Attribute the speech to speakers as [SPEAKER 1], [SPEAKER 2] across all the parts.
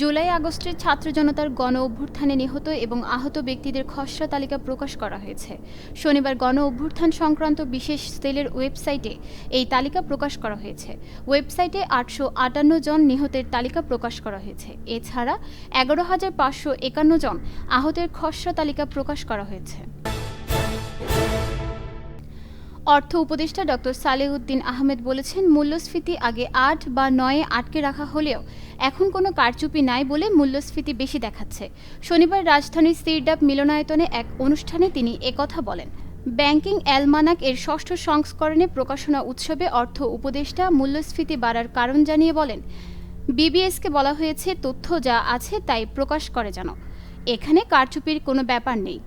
[SPEAKER 1] জুলাই আগস্টের ছাত্র জনতার গণ অভ্যুত্থানে নিহত এবং আহত ব্যক্তিদের খসড়া তালিকা প্রকাশ করা হয়েছে। শনিবার গণ অভ্যুত্থান সংক্রান্ত বিশেষ সেলের ওয়েবসাইটে এই তালিকা প্রকাশ করা হয়েছে। ওয়েবসাইটে আটশো আটান্ন জন নিহতের তালিকা প্রকাশ করা হয়েছে। এছাড়া এগারো হাজার পাঁচশো একান্ন জন আহতের খসড়া তালিকা প্রকাশ করা হয়েছে। অর্থ উপদেষ্টা ডক্টর সালেউদ্দিন আহমেদ বলেছেন, মূল্যস্ফীতি আগে আট বা নয়ে আটকে রাখা হলেও এখন কোনো কারচুপি নাই বলে মূল্যস্ফীতি বেশি দেখাচ্ছে। শনিবার রাজধানীর সিরডাপ মিলনায়তনে এক অনুষ্ঠানে তিনি একথা বলেন। ব্যাংকিং অ্যালমানাক এর ষষ্ঠ সংস্করণে প্রকাশনা উৎসবে অর্থ উপদেষ্টা মূল্যস্ফীতি বাড়ার কারণ জানিয়ে বলেন, বিবিএসকে বলা হয়েছে, তথ্য যা আছে তাই প্রকাশ করে যেন এখানে কারচুপির কোনো ব্যাপার নেই।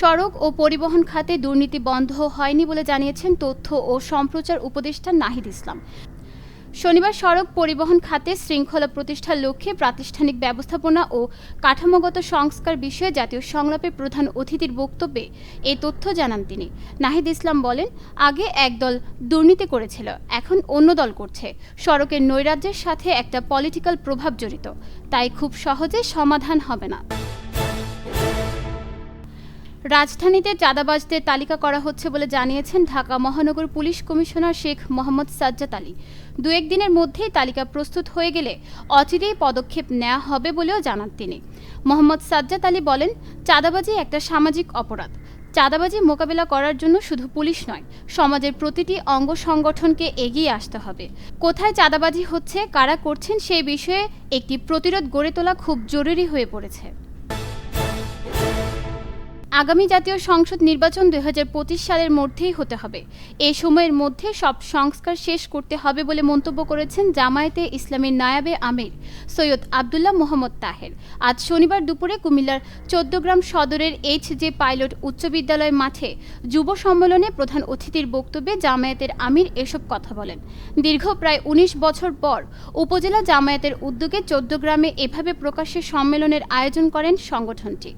[SPEAKER 1] সড়ক ও পরিবহন খাতে দুর্নীতি বন্ধ হয়নি বলে জানিয়েছেন তথ্য ও সম্প্রচার উপদেষ্টা নাহিদ ইসলাম। শনিবার সড়ক পরিবহন খাতে শৃঙ্খলা প্রতিষ্ঠার লক্ষ্যে প্রাতিষ্ঠানিক ব্যবস্থাপনা ও কাঠামোগত সংস্কার বিষয়ে জাতীয় সংলাপে প্রধান অতিথির বক্তব্যে এই তথ্য জানান তিনি। নাহিদ ইসলাম বলেন, আগে একদল দুর্নীতি করেছিল, এখন অন্য দল করছে। সড়কের নৈরাজ্যের সাথে একটা পলিটিক্যাল প্রভাব জড়িত। তাই খুব সহজে সমাধান হবে না। রাজধানীতে চাঁদাবাজদের তালিকা করা হচ্ছে বলে জানিয়েছেন ঢাকা মহানগর পুলিশ কমিশনার শেখ মোহাম্মদ সাজ্জাদ আলী। দু একদিনের মধ্যেই তালিকা প্রস্তুত হয়ে গেলে অচিরেই পদক্ষেপ নেওয়া হবে বলেও জানান তিনি। মোহাম্মদ সাজ্জাদ আলী বলেন, চাঁদাবাজি একটা সামাজিক অপরাধ। চাঁদাবাজি মোকাবেলা করার জন্য শুধু পুলিশ নয়, সমাজের প্রতিটি অঙ্গ সংগঠনকে এগিয়ে আসতে হবে। কোথায় চাঁদাবাজি হচ্ছে, কারা করছেন সেই বিষয়ে একটি প্রতিরোধ গড়ে তোলা খুব জরুরি হয়ে পড়েছে। আগামী জাতীয় সংসদ নির্বাচন দু হাজার পঁচিশ সালের মধ্যেই হতে হবে। এ সময়ের মধ্যে সব সংস্কার শেষ করতে হবে বলে মন্তব্য করেছেন জামায়াতে ইসলামীর নায়াবে আমির সৈয়দ আবদুল্লাহ মোহাম্মদ তাহের। আজ শনিবার দুপুরে কুমিল্লার চোদ্দগ্রাম সদরের এইচ জে পাইলট উচ্চ বিদ্যালয় মাঠে যুব সম্মেলনে প্রধান অতিথির বক্তব্যে জামায়াতের আমির এসব কথা বলেন। দীর্ঘ প্রায় ১৯ বছর পর উপজেলা জামায়াতের উদ্যোগে চোদ্দগ্রামে এভাবে প্রকাশ্যে সম্মেলনের আয়োজন করেন সংগঠনটি।